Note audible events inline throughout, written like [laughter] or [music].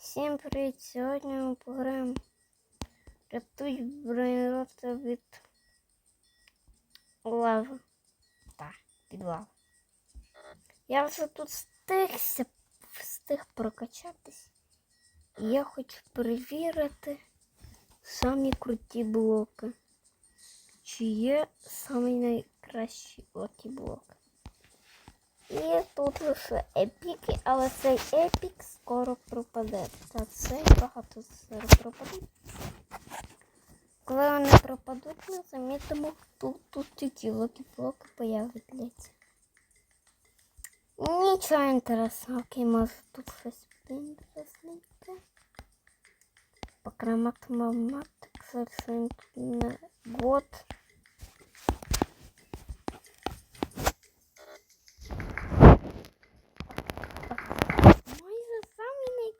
Всім привіт! Сьогодні ми пограємо Рятуй бронерота від лави. Так, від лави. Я вже тут встигся, встиг прокачатись. І я хочу перевірити самі круті блоки. Чи є самі найкращі оті блоки. І тут лише епіки, але цей епік скоро пропаде. Та цей багато зараз пропаде. Коли вони пропадуть, ми замітимо, тут, тут тільки локі-блоки появляться. Нічого інтересного, окей, може тут щось інтересненьке. Покремат маматик, совершенно год.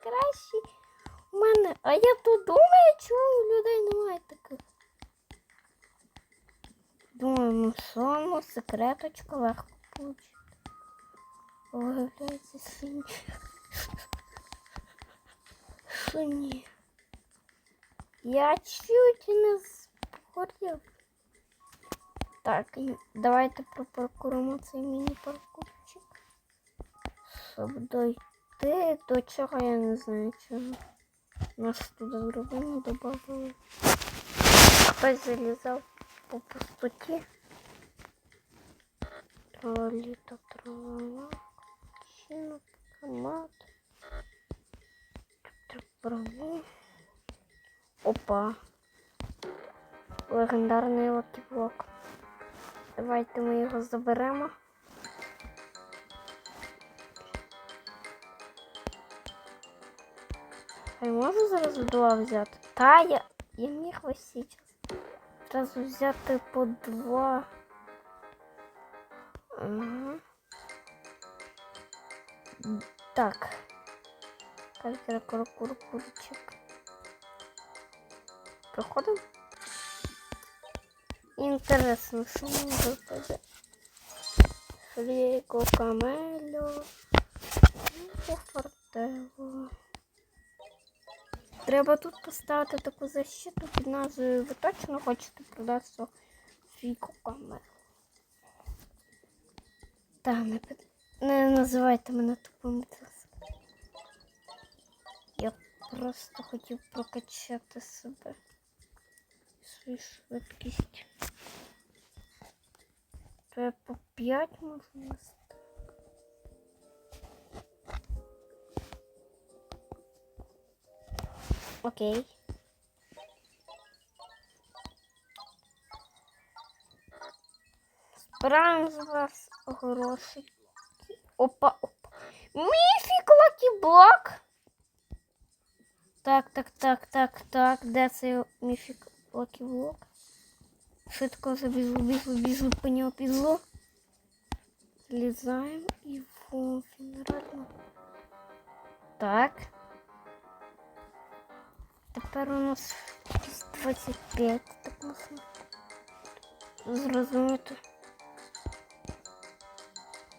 самі найкращі у мене. А я тут думаю, чому у людей немає таких. Думаю, ну що, ну секреточка легко получити. Виявляється, що ні. Що ні. Я чуть не згорів. Так, і давайте пропаркуємо цей міні-паркурчик. Щоб Дойти до чого я не знаю чого. Нас туди зробили, додали. Хтось залізав по пустоті. Троліта, тролала, чина, комат. Траву. Опа. Легендарний лакіблок. Давайте ми його заберемо. А я можу зараз два взяти? Та я, я міг ось зараз. Зразу взяти по два. Ага. Так. Калькер куркурчик. Проходимо. Інтересно, що мені випаде. Флейко, камелю. Фортево. Треба тут поставити таку защиту під назвою ви точно хочете продати фіку камеру. Та не, не називайте мене тупим. Я просто хотів прокачати себе. Свою швидкість. То по 5 можу Окей. Збираємо з вас гроші. Опа, опа. Міфік лакіблок. Так, так, так, так, так. Де цей міфік лакіблок? Швидко забіжу, біжу, біжу, по нього підло. Злізаємо і во, він реально. Так. Тепер у нас якісь 25, так можна зрозуміти.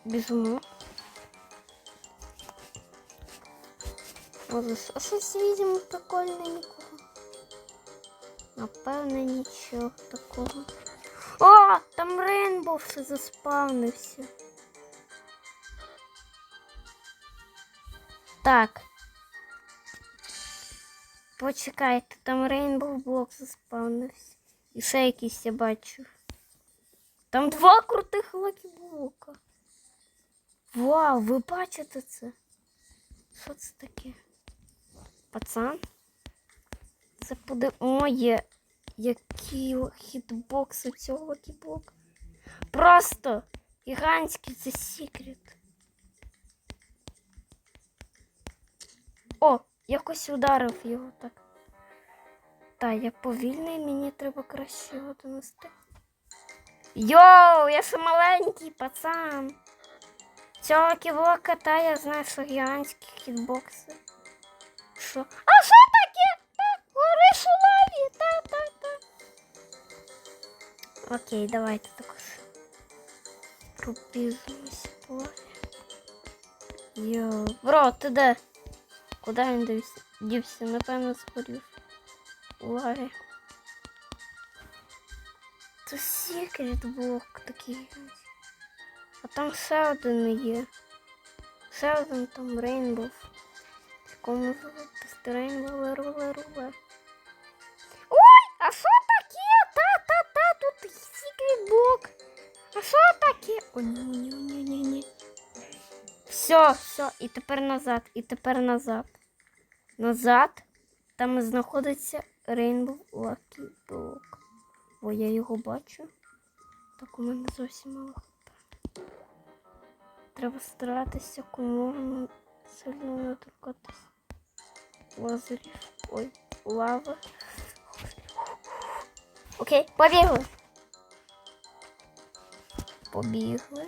Біжимо. Може, ще щось візьмемо прикольненького. Напевно, нічого такого. О, там Рейнбоу ще заспавнився. Так. Почекайте, там Рейнбоу блок заспавнився. І ще якийсь я бачу. Там два крутих лакіблока. Вау, ви бачите це? Що це таке? Пацан? Це буде моє. Який хітбокс у цього лакіблока. Просто гігантський це секрет. О, якось ударив його так. Та, я повільний, мені треба краще його донести. Йоу, я ще маленький пацан. Цього кіблока, та я знаю, що гігантські хітбокси. Що? А що таке? Та, гориш у лаві, та, та, та. Окей, давайте також. Пробіжимося по лаві. Йоу, бро, ти де? Куди він дився? Дівся, напевно, згорів. Лаві. Це секрет блок такий. А там ще є. Ще там рейнбов. Якому звати рейнбов руле руле. Ой, а що таке? Та-та-та, тут секрет блок. А що таке? О, ні, ні, ні, ні, ні. Все, все, і тепер назад, і тепер назад. Назад. Там знаходиться Rainbow Lucky Block. О, я його бачу. Так у мене зовсім мало. хп. Треба старатися кому сильно не торкатися. Лазерів. Ой, лава. Окей, побігли. Побігли.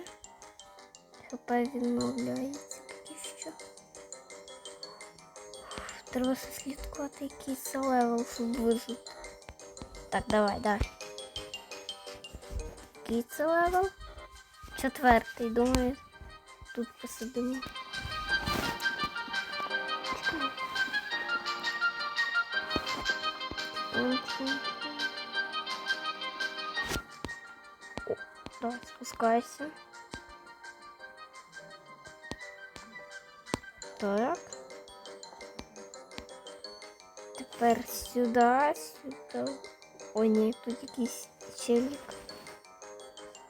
ХП відновляється Треба слідкувати якийсь це левел, щоб. Так, давай, давай. Який це левел? Четвертий, думаю, тут посидимо. О, Давай, спускайся. Так. Тепер сюди, сюди. О, ні, тут якийсь челік.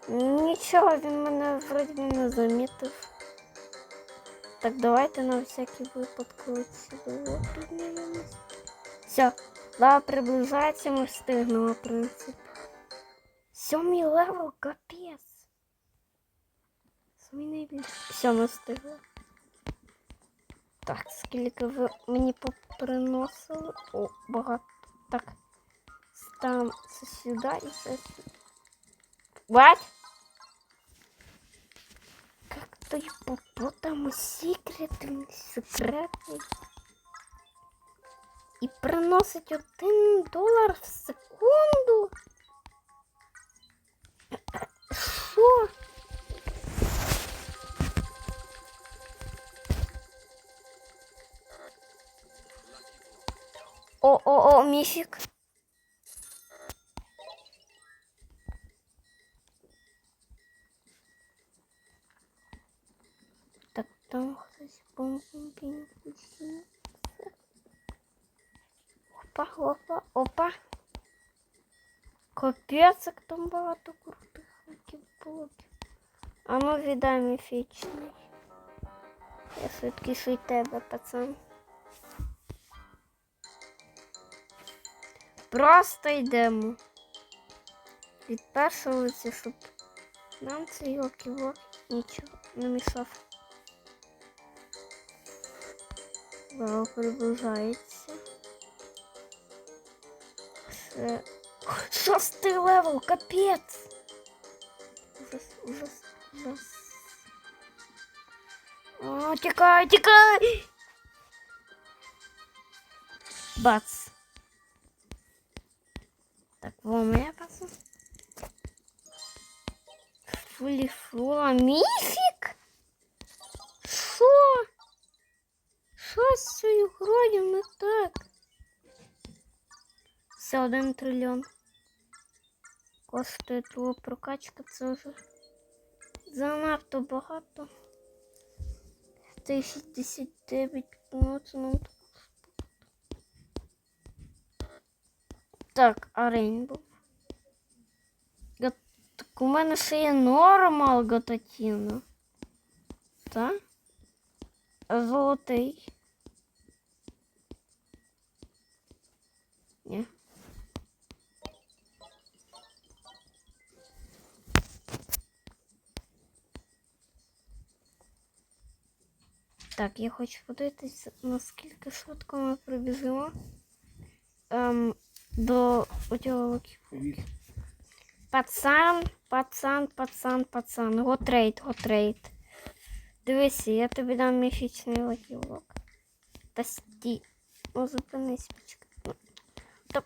Нічого, він мене вроді не замітив. Так, давайте на всякий випадок сюди. Все, лава приближається, ми встигнемо, в принципі. Сьомий левел, капець. Самий найбільший. Все, ми встигли. Так, скільки ви мені поприносили? О, багато. Так. Ставим це сюди і це сюди. What? Как то гиппопотам секретний, секретний. І приносить один долар в секунду. Що? О, о, о, міфік. Так, там хтось бомбом Опа, опа, опа. Капець, як там багато крутих лаків блоків. А ну віддай міфічний. Я швидкіший тебе, пацан. Просто йдемо. Від першого лиця, щоб нам цей оківок нічого не мішав. Лава приближається. Це... Шостий левел, капець! Ужас, ужас, ужас. О, тікай, тікай! Бац! Так, во моя паса. Фулі фула. Міфік? Що? Що з цією грою не так? Це один трильйон. Коштує твого прокачка, це вже занадто багато. 169 ну Так, а Рейнбов? Га- Так у мене ще є нормал Гататіна. Так? А золотий? Ні. Так, я хочу подивитися, наскільки швидко ми прибіжимо ем, до цього Пацан, пацан, пацан, пацан. Готрейд, готрейд. Дивися, я тобі дам міфічний лаківок. Та сті. Ну, зупинись, почекай. Ну, Та...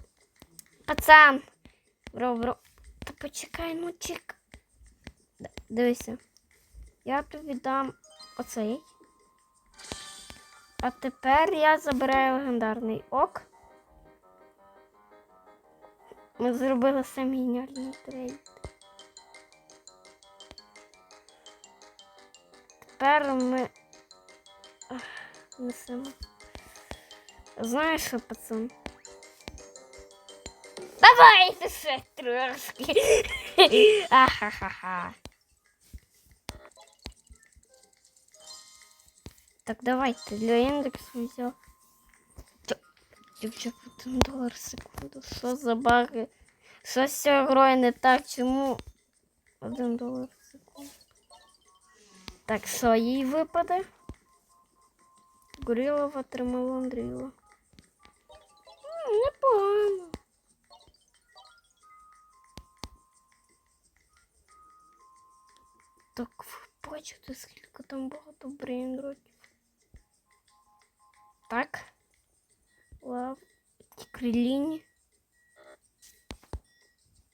Пацан! Бро, бро. Та почекай, ну чек. Дивися. Я тобі дам оцей. А тепер я забираю легендарний ок. Ми зробили самі геніальний трейд. Тепер ми Ах, несемо. Знаєш що, пацан? Давайте ще трошки. [laughs] Ахахаха. Так, давайте для індексу взяв. Дівча один долар в секунду. Що за баги? Що з цією грою не так? Чому один долар в секунду? Так, що їй випаде? Горілова отримала Андріла. Непогано. Так, бачите, скільки там багато брейнротів. Так. Лав. Криліні.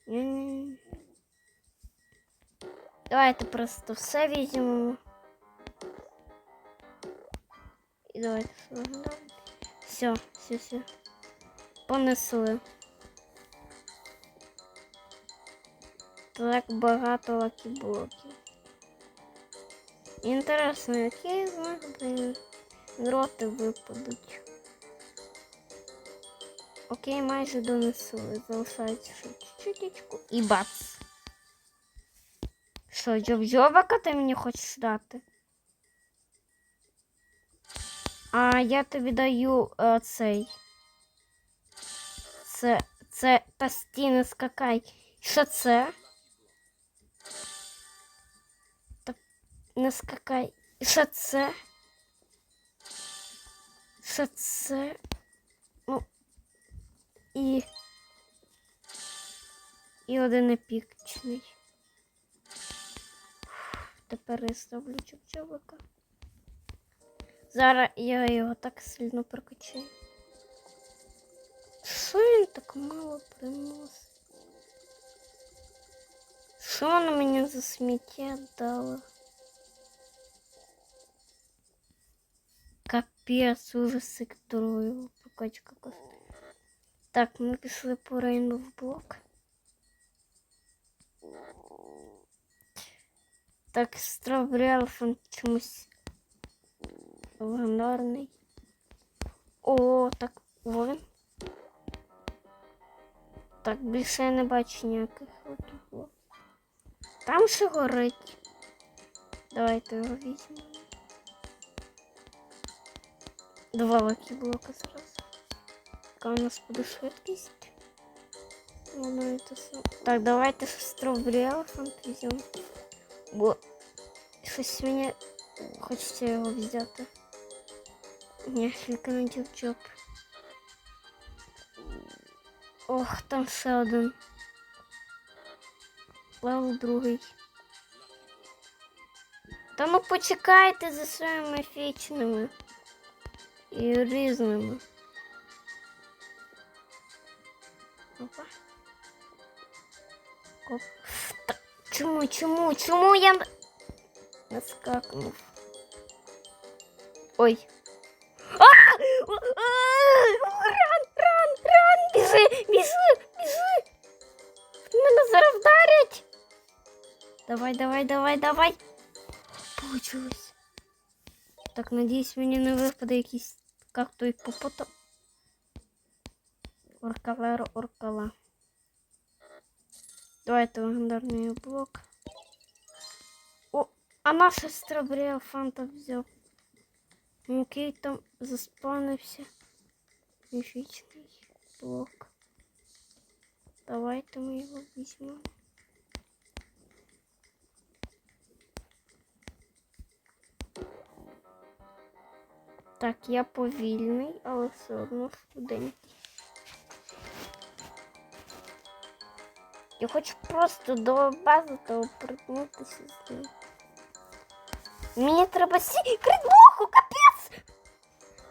Ні-ні-ні. Давайте просто все візьмемо. І давайте все. Все, все, все. Понесли. Так багато лакіблоків. Інтересно, які з них блін, роти випадуть. Окей, майже донесли. Залишається ще чуть-чуточку. І бац. Що, джоб-джобака ти мені хочеш дати? А я тобі даю е, цей. Це. Це постійно скакай. Що це? Так, не скакай. Що це? Що це? Ну. І. І один епічний. Тепер я ставлю чубчобика. Зараз я його так сильно прокачаю. Що він так мало приносить? Що вона мені за сміття дала? Капець, уже секторую прокачка коштує. Так, ми пішли по Rainbow блок. Так, Strawberry Elephant чомусь легендарний. О, так, вон. Так, більше я не бачу ніяких лакіблок. Там ще горить. Давайте його візьмемо. Два лакіблока зразу. Яка у нас буде швидкість? Воно і те саме. Так, давайте Strawberry Elephant візьмемо. Бо щось мені хочеться його взяти. Ні, тільки не дівчоп. Ох, там ще один. Левел другий. Та ну почекайте за своїми фічними і різними. Оп. Та чому, чому, чому я на- наскакнув? Ой. А! А! Ран, ран, ран! Біжи, біжи, біжи! Мене зараз вдарять! Давай, давай, давай, давай! Получилось. Так, надіюсь, мені не випаде якийсь як той попото. Оркалеро, оркала. Давайте легендарний блок. О, а наша стробрія фанта взяв. Окей, там заспавнився міфічний блок. Давайте ми його візьмемо. Так, я повільний, але все одно швиденький. Я хочу просто до бази телепортнутися з. Мені треба сі... Критбуху, капець!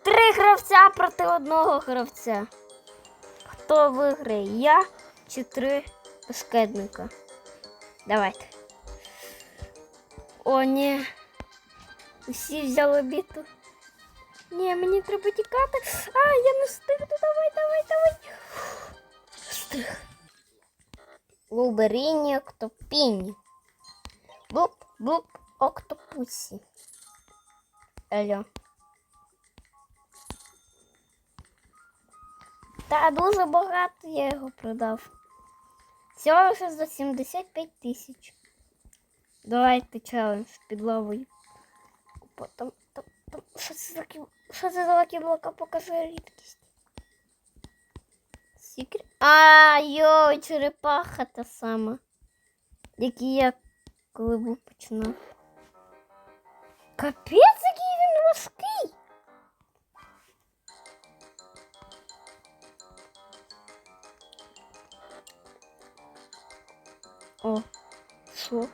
Три гравця проти одного гравця. Хто виграє? Я чи три безкедника? Давайте. О, ні. Усі взяли біту. Ні, мені треба тікати. А, я не встигну. Давай, давай, давай. Встиг. Луберіні октопіні. Блуп, октопусі. Алло. Та дуже багато я його продав. Всього за 75 тисяч. Давайте челендж підловою. Опа, Там, там, що це за кі... Що це за блока? Покажи рідкість. Секрет. А, йой, черепаха та сама. Який я коли був починав. Капець, який він важкий. О, що?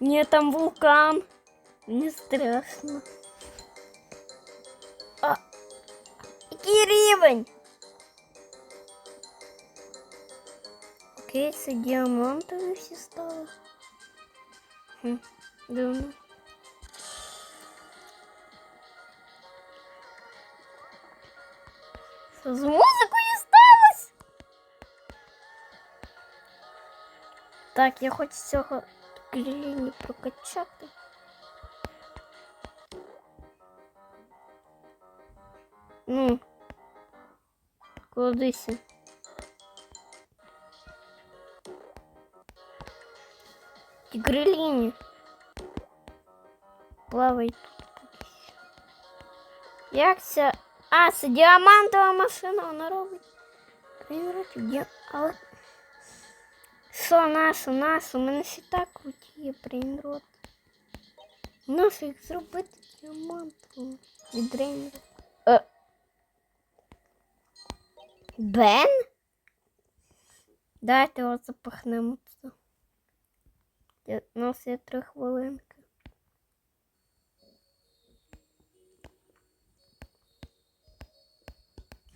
Ні, там вулкан. Не страшно. А, який рівень? Окей, це діамантові всі стали. Хм, дивно. Що з музикою сталося? Так, я хочу цього кліні прокачати. Ну, кладися. Тигреліні. Плавай тут. поки. Як це? А, це діамантова машина, вона робить. Блін, ротик, ді... Але... Що, нашу, нашу? Мене ще так круті брейнрот. Нашу їх зробити діамантовими. Від брейнрот. Е. Бен? Дайте його запахнемо туди. Я- У нас є три хвилинки.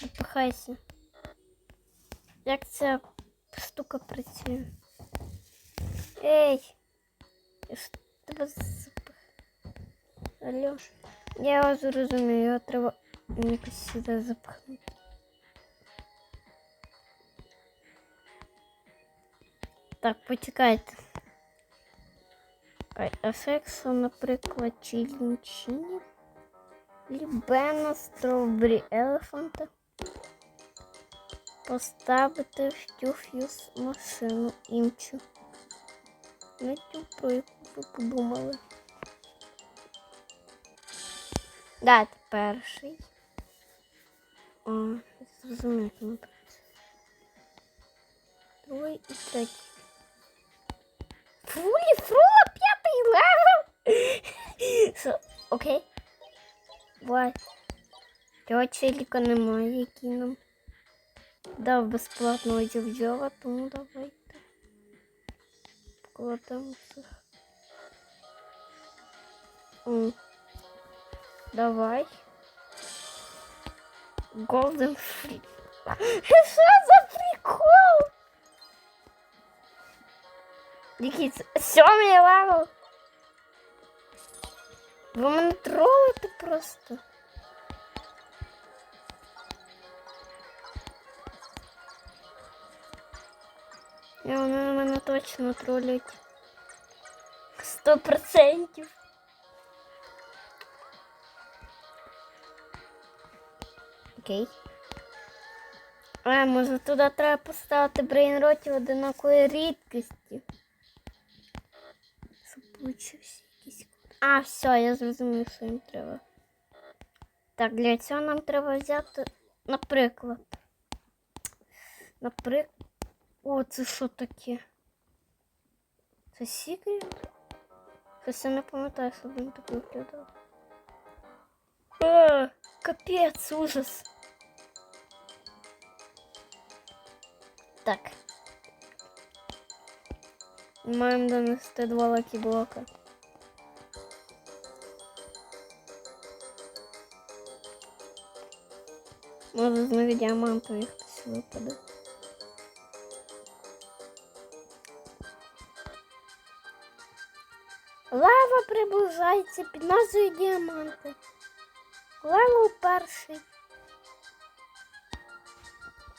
Запихайся. Як ця штука працює? Ей! Я ж тебе запих. Альош. Я вас зрозумію, його треба якось сюди запихнути. Так, почекайте. Якщо, наприклад, чилінчині? Лібена стровбері елефанта. Поставити в тюфьюс машину імчу. Не тю, про яку ви подумали. Дайте перший. О, працює. Другий і третій. Фулі, фрула, п'ятий левел. Що, окей. Бувай. Цього челіка немає, який нам дав безплатного дівдьова, тому давайте. Покладемо це. М. Давай. Golden [laughs] Free. Що за прикол? Який це? Сьомий левел? Ви мене тролите просто. І вони мене точно тролять. Сто процентів. Окей. А, може туди треба поставити брейнротів одинакової рідкості. Якийсь. А, все, я зрозумів, що їм треба. Так, для цього нам треба взяти, наприклад. Наприклад. О, це що таке? Це секрет? Щось я не пам'ятаю, що він так виглядав. А, капець, ужас. Так. Маємо донести два лакі блока. Може знову діамантові хтось випаде. Лава приближається під назвою діаманти. Левел перший.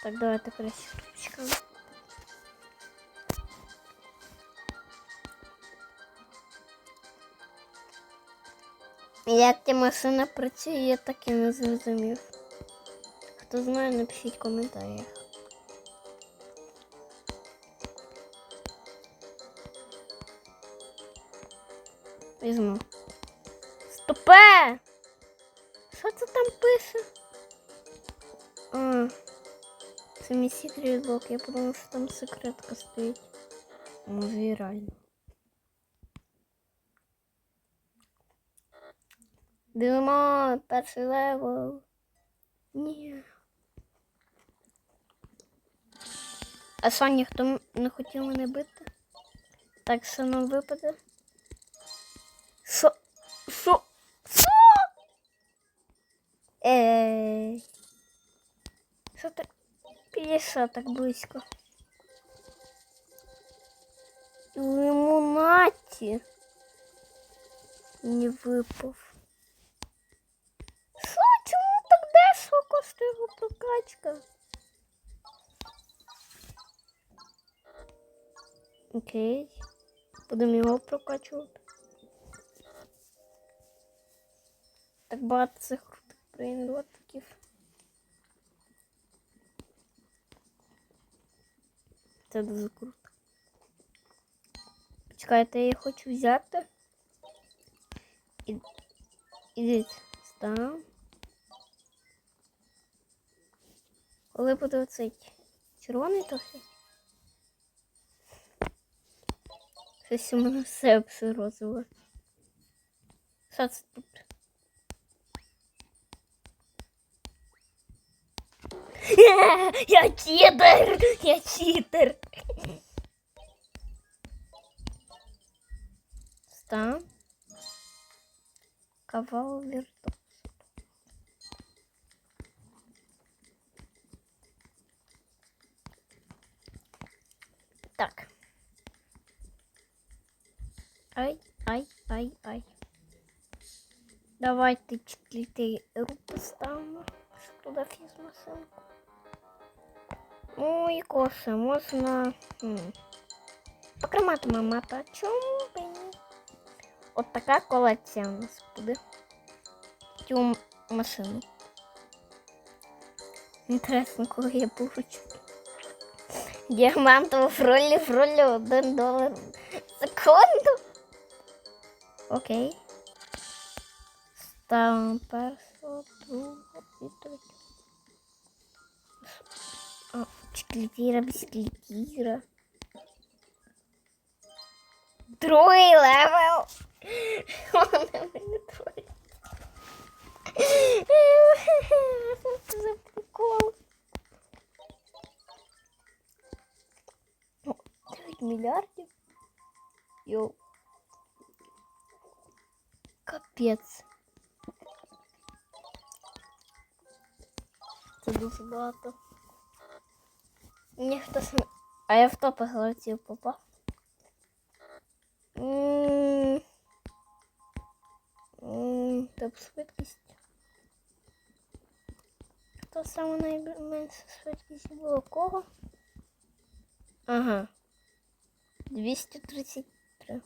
Так, давайте краще ручками. Як ця машина працює, я так і не зрозумів. Хто знає, напишіть в коментарях. Візьму. Стопе! Що це там пише? А, це мій секрет блок. Я подумав, що там секретка стоїть. Може і реально. Димо, перший левел. Ні. А що, ніхто не хотів мене бити? Так, що нам випаде? Що? Що? Що? Ей. Що ти підійшла так близько? Лимонаті не випав. Що? Чому так дешево коштує його прокачка? Окей. Будемо його прокачувати. Так багато цих крутих брейнротиків. Це дуже круто. Почекайте, я хочу взяти. І, ідіть, став. Коли буде оцей червоний трохи. Щось у мене все обсирозило. Що це тут? [laughs] Я читер! Я читер! Став. Кавал вірту. Ай, ай, ай, ай. Давайте чотири руки ставимо. Що туди фіз машинку. Ну і коси можна. Хм. Покрематиме мата. Чому б і ні? От така колекція у нас буде. Цю м- машину. Інтересно, коли я получу. Діамантову фролі фролі один долар в секунду. Окей. Ставимо першого, другого і третього. О, Чклітіра, бісклітіра. Другий левел. [laughs] Вони мене троє. Що за прикол? О, 9 мільярдів. Йоу. Капець. Це дуже багато. Ніхто сам. А я в топи гравців попав. Топ швидкість. Хто саме найменша швидкість було кого? Ага. 233.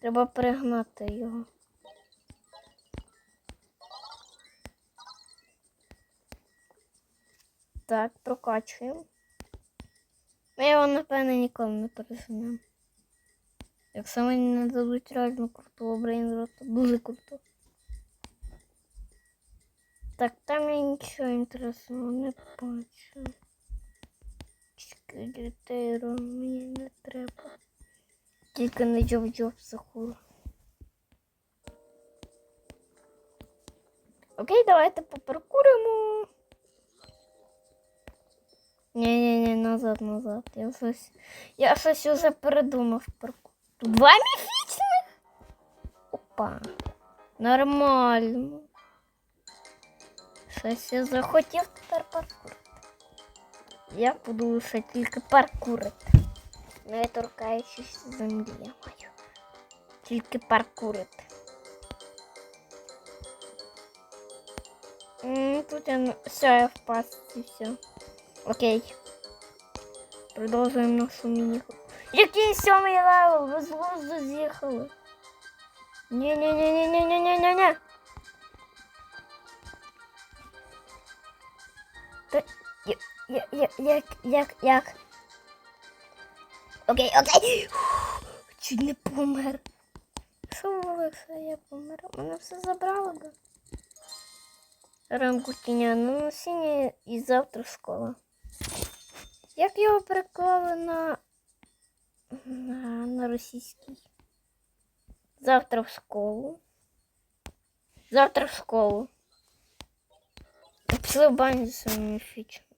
Треба перегнати його. Так, прокачуємо. Ми його, напевно, ніколи не переженемо. Якщо мені не дадуть реально крутого брейнрота, дуже круто. Так, там я нічого інтересного не бачу. Чекайте, мені не треба. Тільки не джоб-джоб захур. Окей, давайте попаркуримо. Ні-ні-ні, назад, назад. Я щось, я щось уже передумав парку. Тут два міфічних? Опа. Нормально. Щось я захотів тепер паркурити. Я буду лише тільки паркурити. Не торкаючись землі, я маю. Тільки паркурити. М, Тут я на- все, я впас і все. Окей. Продовжуємо нашу мініку. Який сьомий левел? Ви з глузду з'їхали. Ні-ні-ні-ні-ні-ні-ні-ні. Та я, я, я, як, як, як? Окей, окей. Фух, Чуть не помер. Що Олекса, я помер? Мене все забрало би. Ранку тіня на носіння і завтра школа. Як його переклали на, на, на російський? Завтра в школу. Завтра в школу. Пішли в баню своїми фічами.